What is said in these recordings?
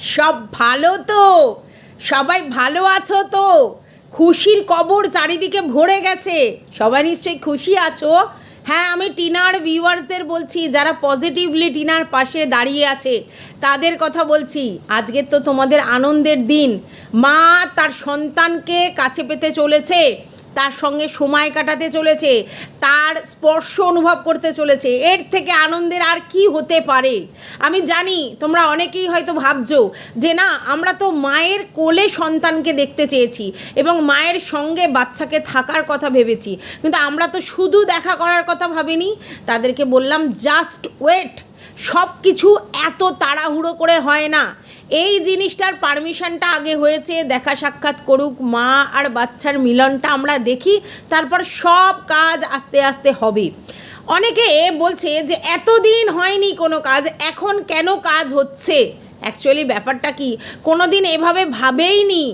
সব ভালো তো। সবাই ভালো আছো তো? খুশির কবর চারিদিকে ভরে গেছে। সবাই নিশ্চয়ই খুশি আছো? হ্যাঁ আমি টিনার ভিউয়ার্সদের বলছি, যারা পজিটিভলি টিনার পাশে দাঁড়িয়ে আছে, তাদের কথা বলছি। আজকের তো তোমাদের আনন্দের দিন। মা তার সন্তানকে কাছে পেতে চলেছে। তার সঙ্গে সময় কাটাতে চলেছে, তার স্পর্শ অনুভব করতে চলেছে, এর থেকে আনন্দের আর কি হতে পারে? আমি জানি তোমরা অনেকেই হয়তো ভাবছ যে না, আমরা তো মায়ের কোলে সন্তানকে দেখতে চেয়েছি এবং মায়ের সঙ্গে বাচ্চাকে থাকার কথা ভেবেছি, কিন্তু আমরা তো শুধু দেখা করার কথা ভাবিনি। তাদেরকে বললাম, জাস্ট ওয়েট সব কিছু এত তাড়াহুড়ো করে হয় না। এই জিনিসটার পারমিশনটা আগে হয়েছে, দেখা সাক্ষাৎ করুক, মা আর বাচ্চার মিলনটা আমরা দেখি, তারপর সব কাজ আস্তে আস্তে হবে। অনেকে বলছে যে এতদিন হয়নি কোনো কাজ, এখন কেন কাজ হচ্ছে? অ্যাকচুয়ালি ব্যাপারটা কি? কোনো দিন এভাবে ভাবেইনি?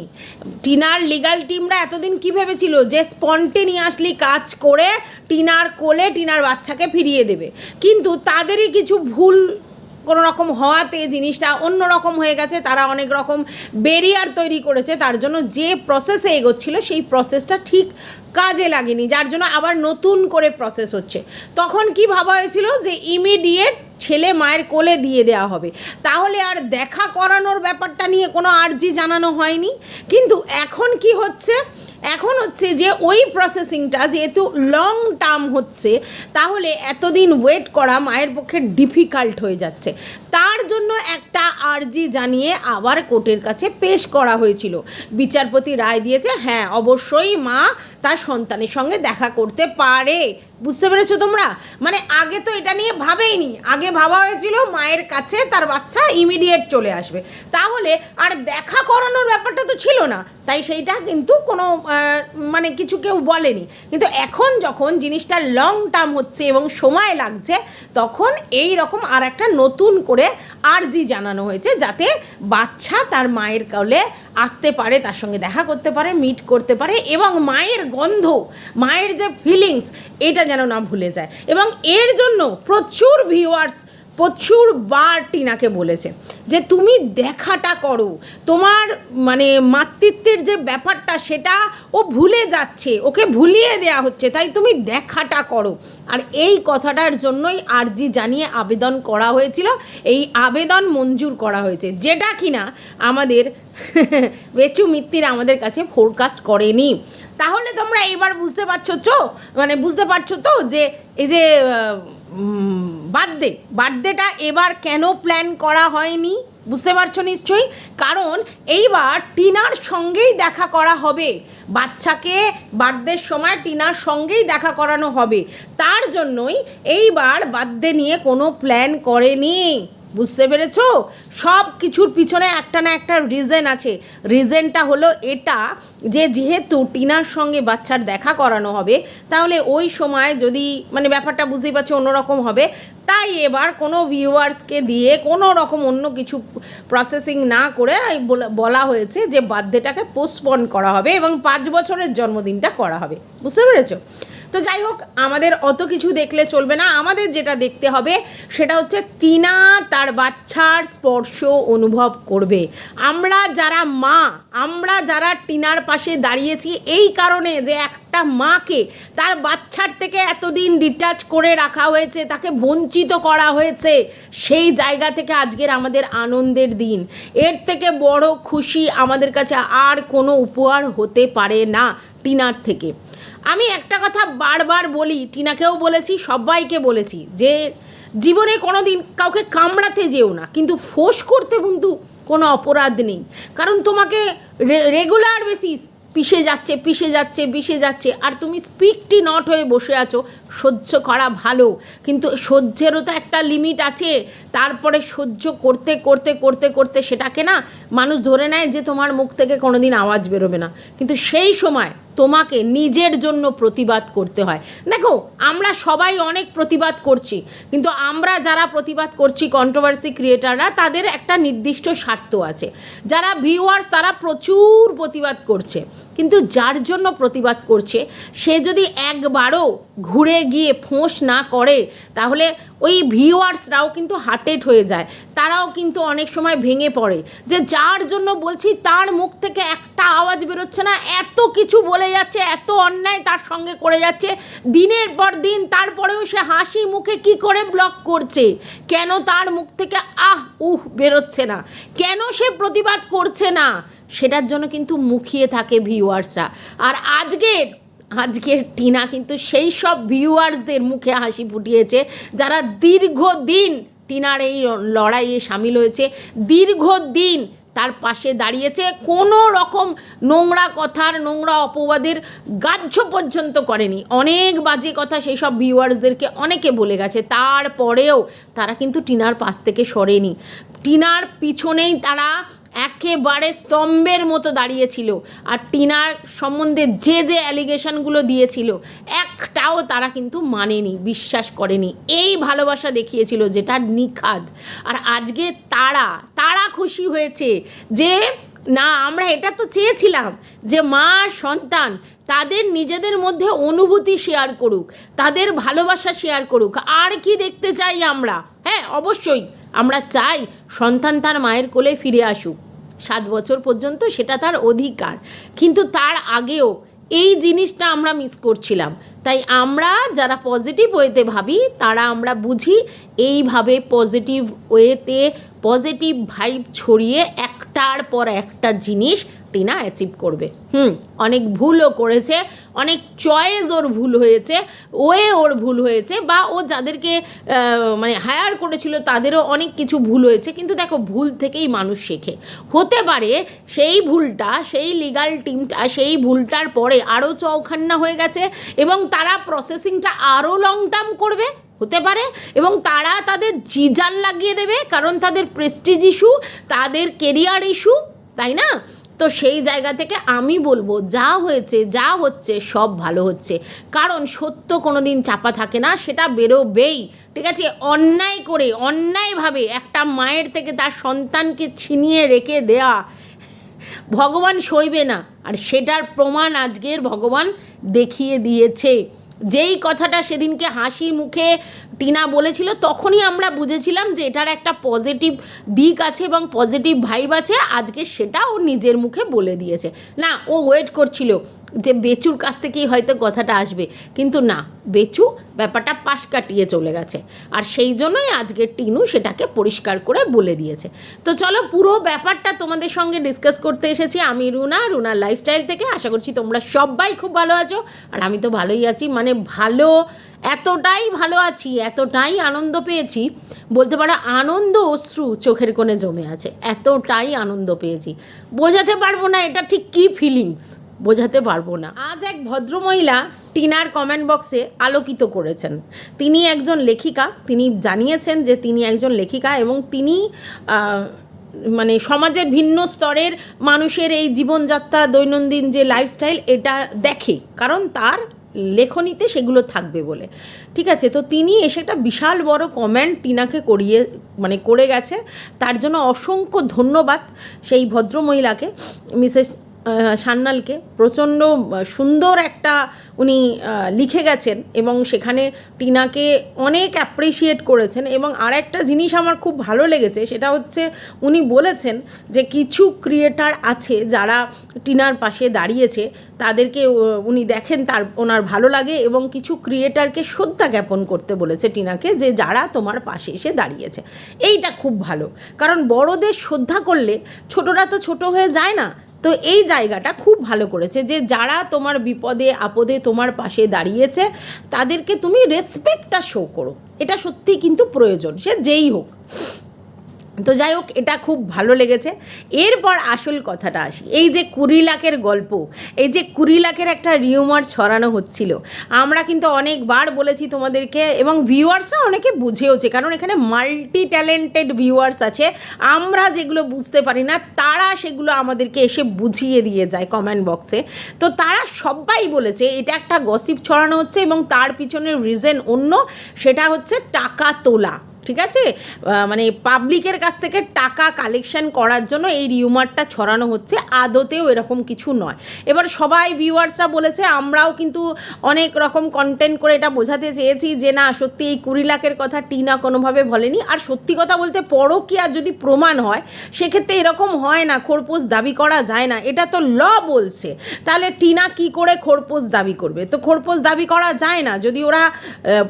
টিনার লিগাল টিমরা এতদিন কি ভেবেছিল? যে স্পন্টেনিয়াসলি কাজ করে টিনার কোলে টিনার বাচ্চাকে ফিরিয়ে দেবে। কিন্তু তাদেরই কিছু ভুল কোনো রকম হওয়াতে জিনিসটা অন্য রকম হয়ে গেছে, তারা অনেক রকম বেরিয়ার তৈরি করেছে, তার জন্য যে প্রসেসে এগোচ্ছিল সেই প্রসেসটা ঠিক কাজে লাগেনি, যার জন্য আবার নতুন করে প্রসেস হচ্ছে। তখন কি ভাবা হয়েছিল যে ইমিডিয়েট ছেলে মায়ের কোলে দিয়ে দেওয়া হবে। তাহলে আর দেখা করানোর ব্যাপারটা নিয়ে কোনো আর্জি জানানো হয়নি। কিন্তু এখন কি হচ্ছে? এখন হচ্ছে যে ওই প্রসেসিংটা যেহেতু লং টার্ম হচ্ছে, তাহলে এতদিন ওয়েট করা মায়ের পক্ষে ডিফিকাল্ট হয়ে যাচ্ছে। তার জন্য একটা আর্জি জানিয়ে আবার কোর্টের কাছে পেশ করা হয়েছিল। বিচারপতি রায় দিয়েছে হ্যাঁ অবশ্যই মা তার সন্তানের সঙ্গে দেখা করতে পারে। বুঝতে পেরেছ তোমরা? মানে আগে তো এটা নিয়ে ভাবেইনি। আগে ভাবা হয়েছিল মায়ের কাছে তার বাচ্চা ইমিডিয়েট চলে আসবে। তাহলে আর দেখা করানোর ব্যাপারটা তো ছিল না। তাই সেইটা কিন্তু কোনো মানে কিছু কেউ বলেনি। কিন্তু এখন যখন জিনিসটা লং টার্ম হচ্ছে এবং সময় লাগছে, তখন এই রকম আর একটা নতুন করে আর্জি জানানো হয়েছে যাতে বাচ্চা তার মায়ের কোলে আসতে পারে, তার সঙ্গে দেখা করতে পারে মিট করতে পারে এবং মায়ের গন্ধ, মায়ের যে ফিলিংস এটা যেন না ভুলে যায়। এবং এর জন্য প্রচুর ভিউয়ার্স প্রচুর বার টিনাকে বলেছে যে তুমি দেখাটা করো। তোমার মানে মাতৃত্বের যে ব্যাপারটা সেটা ও ভুলে যাচ্ছে। ওকে ভুলিয়ে দেয়া হচ্ছে, তাই তুমি দেখাটা করো। আর এই কথাটার জন্যই আর্জি জানিয়ে আবেদন করা হয়েছিল। এই আবেদন মঞ্জুর করা হয়েছে। যেটা কিনা আমাদের বেচু মিত্তির আমাদের কাছে ফোরকাস্ট করেনি। তাহলে তোমরা এবার বুঝতে পারছ চো মানে বুঝতে পারছ তো যে, এই যে বার্থডে। বার্থডেটা এবার কেন প্ল্যান করা হয়নি? বুঝতে পারছ নিশ্চয়ই? কারণ এইবার টিনার সঙ্গেই দেখা করা হবে। বাচ্চাকে বার্থডের সময় টিনার সঙ্গেই দেখা করানো হবে। তার জন্যই এইবার বার্থডে নিয়ে কোনো প্ল্যান করেনি। বুঝতে পেরেছ? সব কিছুর পিছনে একটা না একটা রিজেন আছে। রিজেনটা হলো এটা যে, যেহেতু টিনার সঙ্গে বাচ্চার দেখা করানো হবে, তাহলে ওই সময় যদি মানে ব্যাপারটা বুঝতেই পারছ অন্যরকম হবে। তাই এবার কোনো ভিউয়ার্সকে দিয়ে কোনো রকম অন্য কিছু প্রসেসিং না করে বলা- হয়েছে যে বার্থডেটাকে পোস্টপন করা হবে এবং পাঁচ বছরের জন্মদিনটা করা হবে। বুঝতে পেরেছ? তো যাই হোক, আমাদের অত কিছু দেখলে চলবে না। আমাদের যেটা দেখতে হবে, সেটা হচ্ছে টিনা তার বাচ্চার স্পর্শ অনুভব করবে। আমরা যারা মা, আমরা যারা টিনার পাশে দাঁড়িয়েছি, এই কারণে যে একটা মাকে তার বাচ্চার থেকে এতদিন ডিটাচ করে রাখা হয়েছে, তাকে বঞ্চিত করা হয়েছে, সেই জায়গা থেকে আজকের আমাদের আনন্দের দিন। এর থেকে বড় খুশি আমাদের কাছে আর কোনো উপহার হতে পারে না টিনার থেকে। আমি একটা কথা বারবার বলি, টিনাকেও বলেছি, সবাইকে বলেছি যে জীবনে কোনো দিন কাউকে কামড়াতে যেও না, কিন্তু ফোস করতে কিন্তু কোনো অপরাধ নেই। কারণ তোমাকে রেগুলার বেসিস পিষে যাচ্ছে পিষে যাচ্ছে পিষে যাচ্ছে, আর তুমি স্পিকটি নট হয়ে বসে আছো সহ্য করা ভালো। কিন্তু সহ্যেরও তো একটা লিমিট আছে। তারপরে সহ্য করতে করতে করতে করতে সেটাকে না মানুষ ধরে নেয় যে তোমার মুখ থেকে কোনো দিন আওয়াজ বেরোবে না। কিন্তু সেই সময় তোমাকে নিজের জন্য প্রতিবাদ করতে হয়। দেখো, আমরা সবাই অনেক প্রতিবাদ করছি। কিন্তু আমরা যারা প্রতিবাদ করছি কন্ট্রোভার্সি ক্রিয়েটাররা তাদের একটা নির্দিষ্ট স্বার্থ আছে। যারা ভিউয়ার্স তারা প্রচুর প্রতিবাদ করছে। কিন্তু যার জন্য প্রতিবাদ করছে, সে যদি একবারও ঘুরে গিয়ে ফোঁস না করে, তাহলে ওই ভিউয়ার্সরাও কিন্তু হার্টেড হয়ে যায়। তারাও কিন্তু অনেক সময় ভেঙে পড়ে। যে যার জন্য বলছি, তার মুখ থেকে একটা আওয়াজ বেরোচ্ছে না, এত কিছু বলে যাচ্ছে, এত অন্যায় তার সঙ্গে করে যাচ্ছে, দিনের পর দিন তারপরেও সে হাসি মুখে কি করে ব্লক করছে? কেন তার মুখ থেকে, আহ, উহ, বেরোচ্ছে না। কেন সে প্রতিবাদ করছে না? সেটার জন্য কিন্তু মুখিয়ে থাকে ভিউয়ার্সরা। আর আজকের আজকের টিনা কিন্তু সেই সব ভিউয়ার্সদের মুখে হাসি ফুটিয়েছে, যারা দীর্ঘদিন টিনার এই লড়াইয়ে সামিল হয়েছে, দীর্ঘদিন তার পাশে দাঁড়িয়েছে, কোনো রকম নোংরা কথার, নোংরা অপবাদের গাহ্য পর্যন্ত করেনি। অনেক বাজে কথা সেই সব ভিউয়ার্সদেরকে অনেকে বলে গেছে, তারপরেও তারা কিন্তু টিনার পাশ থেকে সরেনি। টিনার পিছনেই তারা একেবারে স্তম্ভের মতো দাঁড়িয়েছিল আর টিনার সম্বন্ধে যে যে অ্যালিগেশনগুলো দিয়েছিল, একটাও তারা কিন্তু মানেনি, বিশ্বাস করেনি। এই ভালোবাসা দেখিয়েছিল যেটা নিখাদ। আর আজকে তারা তারা খুশি হয়েছে যে, না, আমরা এটা তো চেয়েছিলাম যে মা, সন্তান তাদের নিজেদের মধ্যে অনুভূতি শেয়ার করুক, তাদের ভালোবাসা শেয়ার করুক। আর কি দেখতে চাই আমরা? হ্যাঁ অবশ্যই। আমরা চাই সন্তান তার মায়ের কোলে ফিরে আসুক। সাত বছর পর্যন্ত সেটা তার অধিকার। কিন্তু তার আগেও এই জিনিসটা আমরা মিস করছিলাম। তাই আমরা যারা পজিটিভ ওয়েতে ভাবি, তারা আমরা বুঝি এইভাবে পজিটিভ ওয়েতে পজিটিভ ভাইব ছড়িয়ে একটার পর একটা জিনিস টিনা অ্যাচিভ করবে। হুম, অনেক ভুলও করেছে, অনেক চয়েস ওর ভুল হয়েছে, ওয়ে ওর ভুল হয়েছে বা ও যাদেরকে মানে হায়ার করেছিল তাদেরও অনেক কিছু ভুল হয়েছে। কিন্তু দেখো, ভুল থেকেই মানুষ শেখে। হতে পারে সেই ভুলটা, সেই লিগাল টিমটা সেই ভুলটার পরে আরও চৌখান্না হয়ে গেছে এবং তারা প্রসেসিংটা আরও লং টার্ম করবে, হতে পারে এবং তারা তাদের জিজাল লাগিয়ে দেবে কারণ তাদের প্রেস্টিজ ইস্যু তাদের কেরিয়ার ইস্যু তাই না? তো সেই জায়গা থেকে আমি বলব, যা হয়েছে, যা হচ্ছে, সব ভালো হচ্ছে। কারণ সত্য কোনো দিন চাপা থাকে না, সেটা বেরোবেই। ঠিক আছে? অন্যায় করে, অন্যায়ভাবে একটা মায়ের থেকে তার সন্তানকে ছিনিয়ে রেখে দেয়া, ভগবান সইবে না। আর সেটার প্রমাণ আজকের ভগবান দেখিয়ে দিয়েছে। যেই কথাটা সেদিনকে হাসি মুখে টিনা বলেছিল, তখনই আমরা বুঝেছিলাম যে এটার একটা পজিটিভ দিক আছে এবং পজিটিভ ভাইব আছে। আজকে সেটা ও নিজের মুখে বলে দিয়েছে। না, ও ওয়েট করছিল যে বেচুর কাছ থেকেই হয়তো কথাটা আসবে। কিন্তু না, বেচু ব্যাপারটা পাশ কাটিয়ে চলে গেছে। আর সেই জন্যই আজকে টিনু সেটাকে পরিষ্কার করে বলে দিয়েছে। তো চলো, পুরো ব্যাপারটা তোমাদের সঙ্গে ডিসকাস করতে এসেছি আমি রুনা রুনার লাইফস্টাইল থেকে। আশা করছি তোমরা সবাই খুব ভালো আছো। আর আমি তো ভালোই আছি। মানে ভালো এতটাই ভালো আছি, এতটাই আনন্দ পেয়েছি। বলতে পারো আনন্দ অশ্রু চোখের কোণে জমে আছে, এতটাই আনন্দ পেয়েছি। বোঝাতে পারব না এটা ঠিক কী ফিলিংস বোঝাতে পারব না। আজ এক ভদ্রমহিলা টিনার কমেন্ট বক্সে আলোকিত করেছেন। তিনি একজন লেখিকা, তিনি জানিয়েছেন যে তিনি একজন লেখিকা এবং তিনি মানে সমাজের ভিন্ন স্তরের মানুষের এই জীবনযাত্রা, দৈনন্দিন যে লাইফস্টাইল এটা দেখে। কারণ তার লেখনীতে সেগুলো থাকবে বলে। ঠিক আছে? তো তিনি এসে একটা বিশাল বড় কমেন্ট টিনাকে করিয়ে মানে করে গেছে। তার জন্য অসংখ্য ধন্যবাদ সেই ভদ্রমহিলাকে। মিসেস সান্যালকে প্রচণ্ড সুন্দর একটা উনি লিখে গেছেন এবং সেখানে টিনাকে অনেক অ্যাপ্রিসিয়েট করেছেন এবং আর একটা জিনিস আমার খুব ভালো লেগেছে, সেটা হচ্ছে উনি বলেছেন যে কিছু ক্রিয়েটার আছে যারা টিনার পাশে দাঁড়িয়েছে, তাদেরকে উনি দেখেন তার, ওনার ভালো লাগে এবং কিছু ক্রিয়েটারকে শ্রদ্ধা জ্ঞাপন করতে বলেছে টিনাকে যে যারা তোমার পাশে এসে দাঁড়িয়েছে। এইটা খুব ভালো, কারণ বড়দের শ্রদ্ধা করলে ছোটরা তো ছোট হয়ে যায় না। তো এই জায়গাটা খুব ভালো করেছে যে যারা তোমার বিপদে, আপদে তোমার পাশে দাঁড়িয়েছে, তাদেরকে তুমি রেসপেক্টটা শো করো। এটা সত্যি কিন্তু প্রয়োজন, সে যেই হোক। তো যাই হোক, এটা খুব ভালো লেগেছে। এরপর আসল কথাটা আসি। এই যে কুড়ি লাখের গল্প, এই যে কুড়ি লাখের একটা রিউমার ছড়ানো হচ্ছিল, আমরা কিন্তু অনেকবার বলেছি তোমাদেরকে এবং ভিউয়ার্সরা অনেকে বুঝেওছে, কারণ এখানে মাল্টি ট্যালেন্টেড ভিউয়ার্স আছে। আমরা যেগুলো বুঝতে পারি না, তারা সেগুলো আমাদেরকে এসে বুঝিয়ে দিয়ে যায় কমেন্ট বক্সে তো তারা সবাই বলেছে, এটা একটা গসিপ ছড়ানো হচ্ছে এবং তার পিছনের রিজন অন্য, সেটা হচ্ছে টাকা তোলা। ঠিক আছে? মানে পাবলিকের কাছ থেকে টাকা কালেকশন করার জন্য এই রিউমারটা ছড়ানো হচ্ছে। আদতেও এরকম কিছু নয়। এবার সবাই ভিউয়ার্সরা বলেছে, আমরাও কিন্তু অনেক রকম কন্টেন্ট করে এটা বোঝাতে চেয়েছি যে, না, সত্যি এই কুড়ি লাখের কথা টিনা কোনোভাবে বলেনি। আর সত্যি কথা বলতে পরকীয়া যদি প্রমাণ হয়, সেক্ষেত্রে এরকম হয় না, খোরপোশ দাবি করা যায় না। এটা তো ল বলছে। তাহলে টিনা কি করে খোরপোশ দাবি করবে? তো খোরপোশ দাবি করা যায় না। যদি ওরা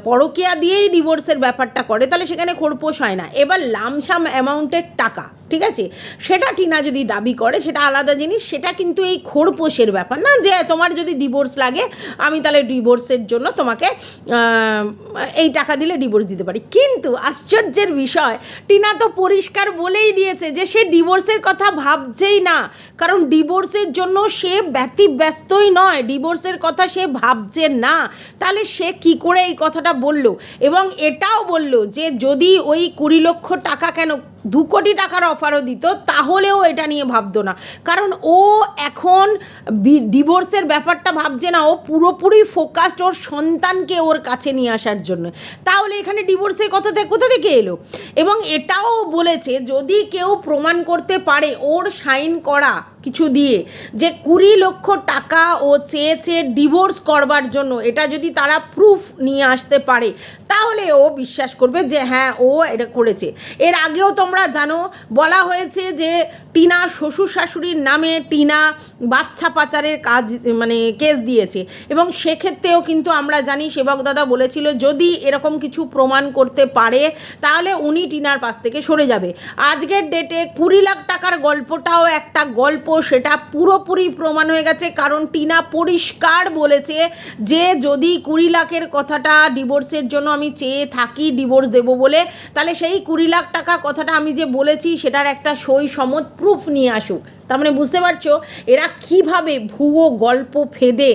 পরকীয়া দিয়েই ডিভোর্সের ব্যাপারটা করে, তাহলে সেখানে খোরপোশ হয় না। এবার লামসাম অ্যামাউন্টের টাকা, ঠিক আছে? সেটা টিনা যদি দাবি করে, সেটা আলাদা জিনিস, সেটা কিন্তু এই খোরপোশের ব্যাপার না। যে তোমার যদি ডিভোর্স লাগে, আমি তাহলে ডিভোর্সের জন্য তোমাকে এই টাকা দিলে ডিভোর্স দিতে পারি। কিন্তু আশ্চর্যের বিষয়, টিনা তো পরিষ্কার বলেই দিয়েছে যে সে ডিভোর্সের কথা ভাবছেই না। কারণ ডিভোর্সের জন্য সে ব্যতিব্যস্তই নয় ডিভোর্সের কথা সে ভাবছে না। তাহলে সে কি করে এই কথাটা বলল? এবং এটাও বলল যে যদি ওই কুড়ি লক্ষ টাকা কেন দু কোটি টাকার অফারও দিত, তাহলেও এটা নিয়ে ভাবতো না। কারণ ও এখন ডিভোর্সের ব্যাপারটা ভাবছে না, ও পুরোপুরি ফোকাসড ওর সন্তানকে ওর কাছে নিয়ে আসার জন্য। তাহলে এখানে ডিভোর্সের কথা থেকে কোথা থেকে এলো? এবং এটাও বলেছে, যদি কেউ প্রমাণ করতে পারে ওর সাইন করা কিছু দিয়ে, যে কুড়ি লক্ষ টাকা ও চেয়েছে ডিভোর্স করবার জন্য, এটা যদি তারা প্রুফ নিয়ে আসতে পারে, তাহলে ও বিশ্বাস করবে যে হ্যাঁ ও এটা করেছে। এর আগেও তোমরা জানো, বলা হয়েছে যে টিনা শ্বশুর শাশুড়ির নামে টিনা বাচ্চা পাচারের কাজ মানে কেস দিয়েছে। এবং সেক্ষেত্রেও কিন্তু আমরা জানি, সেবক দাদা বলেছিল, যদি এরকম কিছু প্রমাণ করতে পারে, তাহলে উনি টিনার পাশ থেকে সরে যাবে। আজকের ডেটে কুড়ি লাখ টাকার গল্পটাও একটা গল্প, সেটা পুরোপুরি প্রমাণ হয়ে গেছে। কারণ টিনা পরিষ্কার বলেছে যে, যদি কুড়ি লাখের কথাটা ডিভোর্সের জন্য আমি চেয়ে থাকি ডিভোর্স দেবো বলে, তাহলে সেই কুড়ি লাখ টাকা কথাটা আমি যে বলেছি সেটার একটা সই সমত প্রুফ নিয়ে আসুক। তার মানে বুঝতে পারছ? এরা কীভাবে ভুয়ো গল্প ফেদে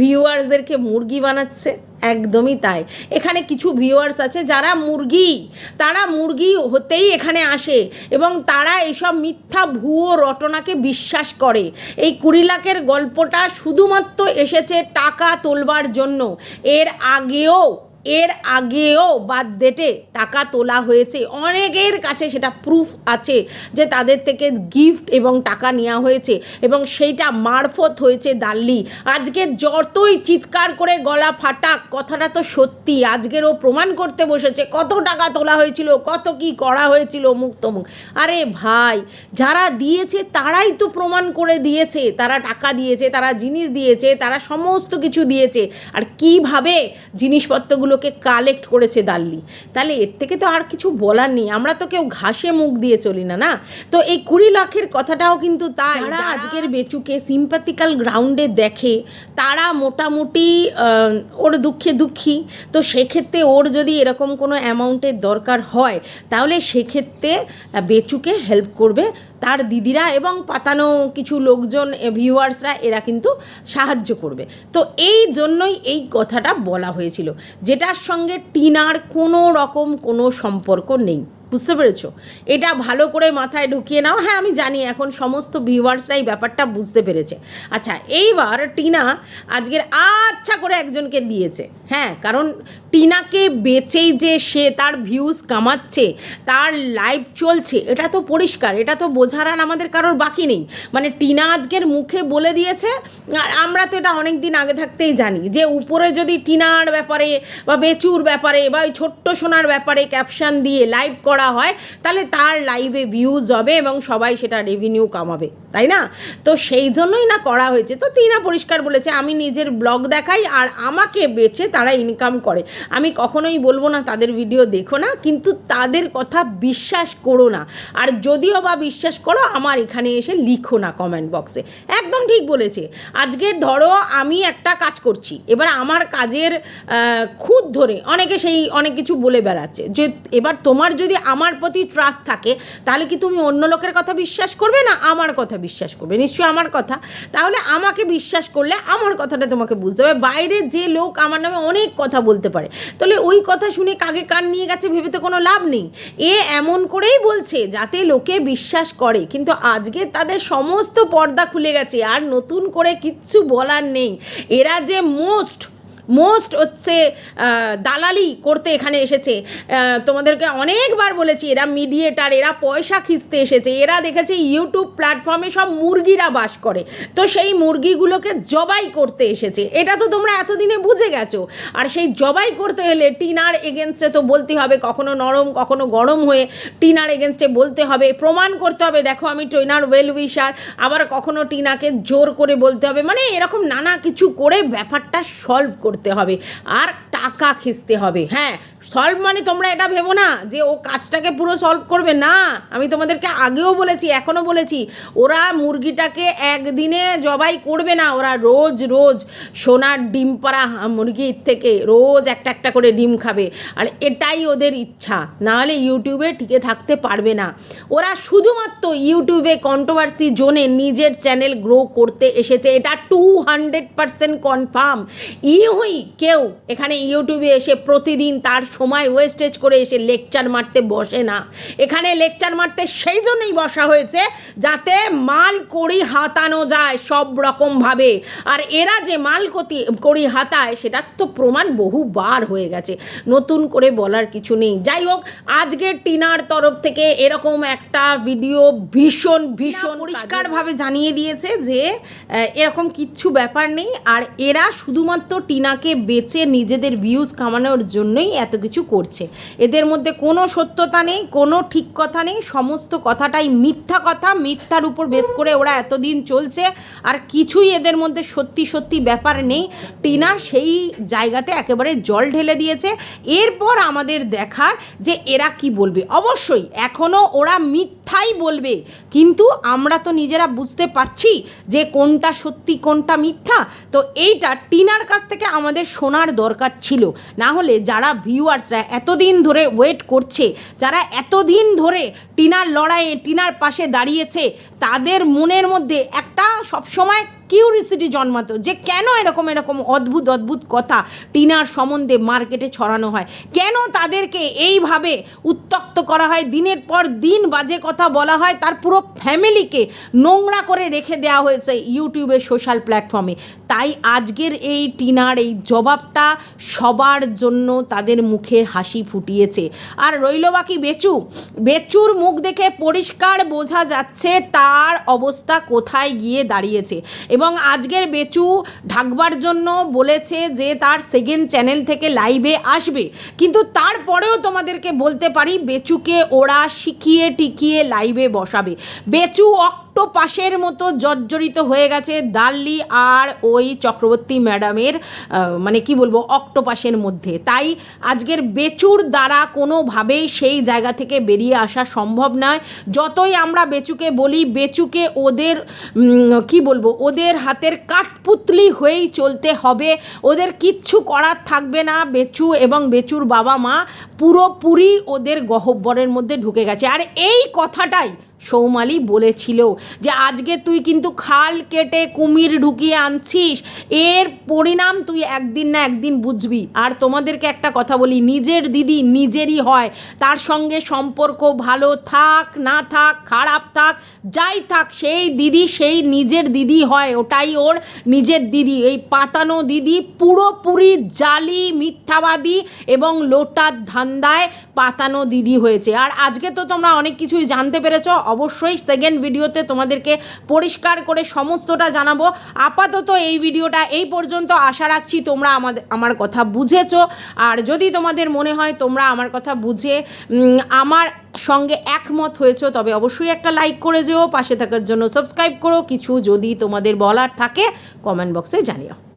ভিউয়ার্সদেরকে মুরগি বানাচ্ছে? একদমই তাই। এখানে কিছু ভিউয়ার্স আছে যারা মুরগি, তারা মুরগি হতেই এখানে আসে এবং তারা এসব মিথ্যা ভুয়ো রটনাকে বিশ্বাস করে। এই কুড়ি লাখের গল্পটা শুধুমাত্র এসেছে টাকা তোলবার জন্য। এর আগেও এর আগেও বাদ ডেটে টাকা তোলা হয়েছে। অনেকের কাছে সেটা প্রুফ আছে যে তাদের থেকে গিফট এবং টাকা নেওয়া হয়েছে এবং সেইটা মারফত হয়েছে দাল্লি। আজকে যতই চিৎকার করে গলা ফাটাক কথাটা তো সত্যি, আজকেরও প্রমাণ করতে বসেছে কত টাকা তোলা হয়েছিল, কত কি করা হয়েছিল মুখ তমুক আরে ভাই, যারা দিয়েছে তারাই তো প্রমাণ করে দিয়েছে, তারা টাকা দিয়েছে, তারা জিনিস দিয়েছে, তারা সমস্ত কিছু দিয়েছে। আর কীভাবে জিনিসপত্রগুলোকে কালেক্ট করেছে দাল্লি তাহলে এর থেকে তো আর কিছু বলার নেই। আমরা তো কেউ ঘাসে মুখ দিয়ে চলি না না? তো এই কুড়ি লাখের কথাটাও কিন্তু তাই যারা আজকের বেচুকে সিম্প্যাথিক্যাল গ্রাউন্ডে দেখে তারা মোটামুটি ওর দুঃখে দুঃখী। তো সেক্ষেত্রে ওর যদি এরকম কোনো অ্যামাউন্টের দরকার হয় তাহলে সেক্ষেত্রে বেচুকে হেল্প করবে তার দিদিরা এবং পাতানো কিছু লোকজন ভিউয়ার্সরা এরা কিন্তু সাহায্য করবে। তো এই জন্যই এই কথাটা বলা হয়েছিল। যেটার সঙ্গে টিনার কোনো রকম কোনো সম্পর্ক নেই। বুঝতে পেরেছ? এটা ভালো করে মাথায় ঢুকিয়ে নাও। হ্যাঁ আমি জানি এখন সমস্ত ভিউয়ার্সরা এই ব্যাপারটা বুঝতে পেরেছে। আচ্ছা এইবার টিনা আজকের আচ্ছা করে একজনকে দিয়েছে। হ্যাঁ কারণ টিনাকে বেচেই যে সে তার ভিউজ কামাচ্ছে, তার লাইভ চলছে, এটা তো পরিষ্কার, এটা তো বোঝার আর আমাদের কারোর বাকি নেই। মানে টিনা আজকের মুখে বলে দিয়েছে, আর আমরা তো এটা অনেক দিন আগে থাকতেই জানি যে উপরে যদি টিনার ব্যাপারে বা বেচুর ব্যাপারে বা ওই ছোট্ট সোনার ব্যাপারে ক্যাপশন দিয়ে লাইভ করা হয় তাহলে তার লাইভে ভিউজ হবে এবং সবাই সেটা রেভিনিউ কামাবে। তাই না? তো সেই জন্যই না করা হয়েছে। তো টিনা পরিষ্কার বলেছে, আমি নিজের ব্লগ দেখাই আর আমাকে বেচে তারা ইনকাম করে। আমি কখনোই বলব না, তাদের ভিডিও দেখো না, কিন্তু তাদের কথা বিশ্বাস করো না। আর যদিও বা বিশ্বাস করো, আমার এখানে এসে লিখো না কমেন্ট বক্সে একদম ঠিক বলেছে। আজকে ধরো আমি একটা কাজ করছি, এবার আমার কাজের খুঁত ধরে অনেকে সেই, অনেক কিছু বলে বেড়াচ্ছে। যে এবার তোমার যদি আমার প্রতি ট্রাস্ট থাকে, তাহলে কি তুমি অন্য লোকের কথা বিশ্বাস করবে না আমার কথা বিশ্বাস করবে? নিশ্চয়ই আমার কথা। তাহলে আমাকে বিশ্বাস করলে আমার কথাটা তোমাকে বুঝতে হবে। বাইরে যে লোক আমার নামে অনেক কথা বলতে পারে। তাহলে ওই কথা শুনে কাকে কান নিয়ে গেছে ভেবে তো কোনো লাভ নেই। এ এমন করেই বলছে যাতে লোকে বিশ্বাস করে। কিন্তু আজকে তাদের সমস্ত পর্দা খুলে গেছে। আর নতুন করে কিচ্ছু বলার নেই। এরা যে মোস্ট মোস্ট হচ্ছে দালালি করতে এখানে এসেছে। তোমাদেরকে অনেকবার বলেছি, এরা মিডিয়েটার এরা পয়সা খিস্তে এসেছে। এরা দেখেছে ইউটিউব প্ল্যাটফর্মে সব মুরগিরা বাস করে। তো সেই মুরগিগুলোকে জবাই করতে এসেছে। এটা তো তোমরা এতদিনে বুঝে গেছো। আর সেই জবাই করতে হলে টিনার এগেনস্টে তো বলতে হবে, কখনো নরম, কখনো গরম হয়ে টিনার এগেনস্টে বলতে হবে। প্রমাণ করতে হবে, দেখো আমি টিনার ওয়েল উইশার আবার কখনো টিনাকে জোর করে বলতে হবে। মানে এরকম নানা কিছু করে ব্যাপারটা সলভ করতে হবে। আর টাকা খিসতে হবে। হ্যাঁ সলভ মানে তোমরা এটা ভেবো না যে ও কাজটাকে পুরো সলভ করবে। না, আমি তোমাদেরকে আগেও বলেছি, এখনও বলেছি, ওরা মুরগিটাকে একদিনে জবাই করবে না, ওরা রোজ রোজ সোনার ডিম পাড়া মুরগির থেকে রোজ একটা একটা করে ডিম খাবে। আর এটাই ওদের ইচ্ছা নাহলে ইউটিউবে টিকে থাকতে পারবে না। ওরা শুধুমাত্র ইউটিউবে কন্ট্রোভার্সি জোনে নিজের চ্যানেল গ্রো করতে এসেছে, এটা টু হান্ড্রেড পারসেন্ট কনফার্ম ইউই কেউ এখানে ইউটিউবে এসে প্রতিদিন তার সময় ওয়েস্টেজ করে এসে লেকচার মারতে বসে না। এখানে লেকচার মারতে সেই জন্যই বসা হয়েছে যাতে মাল করি হাতানো যায় সব রকমভাবে আর এরা যে মাল কতি করি হাতায় সেটার তো প্রমাণ বহুবার হয়ে গেছে। নতুন করে বলার কিছু নেই। যাই হোক আজকের টিনার তরফ থেকে এরকম একটা ভিডিও ভীষণ ভীষণ পরিষ্কারভাবে জানিয়ে দিয়েছে যে এরকম কিচ্ছু ব্যাপার নেই। আর এরা শুধুমাত্র টিনাকে বেচে নিজেদের ভিউজ কামানোর জন্যই এত কিছু করছে। এদের মধ্যে কোনো সত্যতা নেই, কোনো ঠিক কথা নেই, সমস্ত কথাটাই মিথ্যা কথা, মিথ্যার উপর বেস করে ওরা এতদিন চলছে, আর কিছুই এদের মধ্যে সত্যি সত্যি ব্যাপার নেই। টিনার সেই জায়গাতে একেবারে জল ঢেলে দিয়েছে। এরপর আমাদের দেখার যে এরা কি বলবে। অবশ্যই এখনও ওরা মিথ্যাই বলবে, কিন্তু আমরা তো নিজেরা বুঝতে পারছি যে কোনটা সত্যি, কোনটা মিথ্যা। তো এইটা টিনার কাছ থেকে আমাদের শোনার দরকার ছিল। না হলে যারা ভিউয়ার্সরা এতদিন ধরে ওয়েট করছে, যারা এতদিন ধরে টিনার লড়াইয়ে, টিনার পাশে দাঁড়িয়েছে, তাদের মনের মধ্যে একটা সবসময় কিউরিসিটি জন্মাতো যে কেন এরকম এরকম অদ্ভুত অদ্ভুত কথা টিনার সম্বন্ধে মার্কেটে ছড়ানো হয়? কেন তাদেরকে এইভাবে উত্তক্ত করা হয়? দিনের পর দিন বাজে কথা বলা হয়, তার পুরো ফ্যামিলিকে নোংরা করে রেখে দেওয়া হয়েছে ইউটিউবে, সোশ্যাল প্ল্যাটফর্মে। তাই আজকের এই টিনার এই জবাবটা সবার জন্য তাদের মুখের হাসি ফুটিয়েছে। আর রইল বাকি বেচু। বেচুর মুখ দেখে পরিষ্কার বোঝা যাচ্ছে তার অবস্থা কোথায় গিয়ে দাঁড়িয়েছে। এবং আজকের বেচু ঢাকবার জন্য বলেছে যে তার সেকেন্ড চ্যানেল থেকে লাইভে আসবে। কিন্তু তারপরেও তোমাদেরকে বলতে পারি, বেচুকে ওরা শিখিয়ে টিকিয়ে লাইভে বসাবে। বেচু অক্টোপাসের মতো জর্জরিত হয়ে গেছে দাল্লি আর ওই চক্রবর্তী ম্যাডামের মানে কি বলব, অক্টোপাসের মধ্যে। তাই আজকের বেচুর দ্বারা কোনোভাবেই সেই জায়গা থেকে বেরিয়ে আসা সম্ভব নয়। যতই আমরা বেচুকে বলি, বেচুকে ওদের কি বলব, ওদের হাতের কাঠপুতলি হয়েই চলতে হবে। ওদের কিচ্ছু করার থাকবে না। বেচু এবং বেচুর বাবা মা পুরোপুরি ওদের গহব্বরের মধ্যে ঢুকে গেছে। আর এই কথাটাই সৌমালি বলেছিল যে আজকে তুই কিন্তু খাল কেটে কুমির ঢুকিয়ে আনছিস। এর পরিণাম তুই একদিন না একদিন বুঝবি। আর তোমাদেরকে একটা কথা বলি, নিজের দিদি নিজেরই হয়। তার সঙ্গে সম্পর্ক ভালো থাক, না থাক, খারাপ থাক, যাই থাক, সেই দিদি সেই নিজের দিদি হয়, ওটাই ওর নিজের দিদি। এই পাতানো দিদি পুরোপুরি জালি, মিথ্যাবাদী এবং লোটার ধান্দায় পাতানো দিদি হয়েছে। আর আজকে তো তোমরা অনেক কিছুই জানতে পেরেছ অবশ্যই সেকেন্ড ভিডিওতে তোমাদেরকে পরিষ্কার করে সমস্তটা জানাব। আপাতত এই ভিডিওটা এই পর্যন্ত আশা রাখছি তোমরা আমাদের আমার কথা বুঝেছ। আর যদি তোমাদের মনে হয় তোমরা আমার কথা বুঝে আমার সঙ্গে একমত হয়েছো, তবে অবশ্যই একটা লাইক করে যেও, পাশে থাকার জন্য সাবস্ক্রাইব করো। কিছু যদি তোমাদের বলার থাকে কমেন্ট বক্সে জানিও।